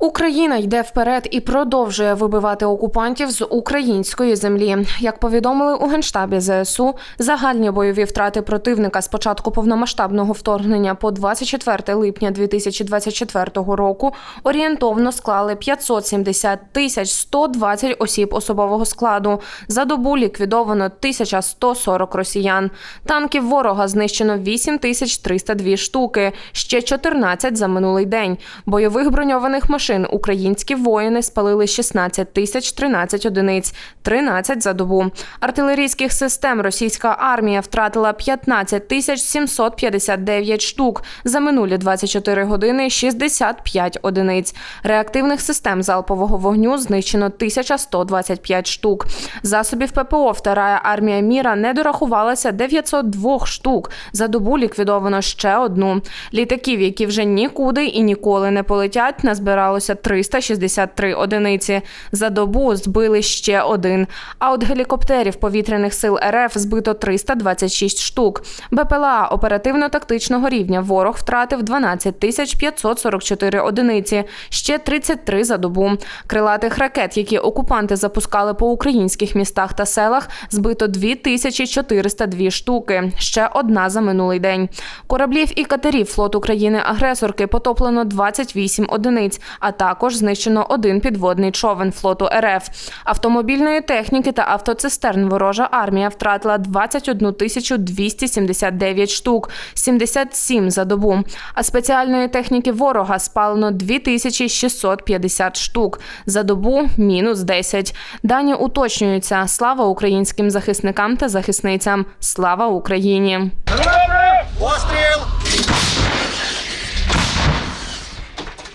Україна йде вперед і продовжує вибивати окупантів з української землі. Як повідомили у генштабі ЗСУ, загальні бойові втрати противника з початку повномасштабного вторгнення по 24 липня 2024 року орієнтовно склали 570 тисяч 120 осіб особового складу. За добу ліквідовано 1140 росіян. Танків ворога знищено 8302 штуки, ще 14 за минулий день. Бойових броньованих машин українські воїни спалили 16 тисяч 13 одиниць, 13 за добу. Артилерійських систем російська армія втратила 15 тисяч 759 штук. За минулі 24 години 65 одиниць. Реактивних систем залпового вогню знищено 1125 штук. Засобів ППО Вторая армія міра не дорахувалася 902 штук. За добу ліквідовано ще одну. Літаків, які вже нікуди і ніколи не полетять, назбиралося 363 одиниці. За добу збили ще один. А от гелікоптерів повітряних сил РФ збито 326 штук. БПЛА оперативно-тактичного рівня ворог втратив 12 тисяч 544 одиниці, ще 33 за добу. Крилатих ракет, які окупанти запускали по українських містах та селах, збито 2402 штуки, ще одна за минулий день. Кораблів і катерів флоту країни-агресорки потоплено 28 одиниць, а також знищено один підводний човен флоту РФ. Автомобільної техніки та автоцистерн ворожа армія втратила 21 тисячу 279 штук, 77 за добу. А спеціальної техніки ворога спалено 2650 штук. За добу мінус 10. Дані уточнюються. Слава українським захисникам та захисницям. Слава Україні! Постріл!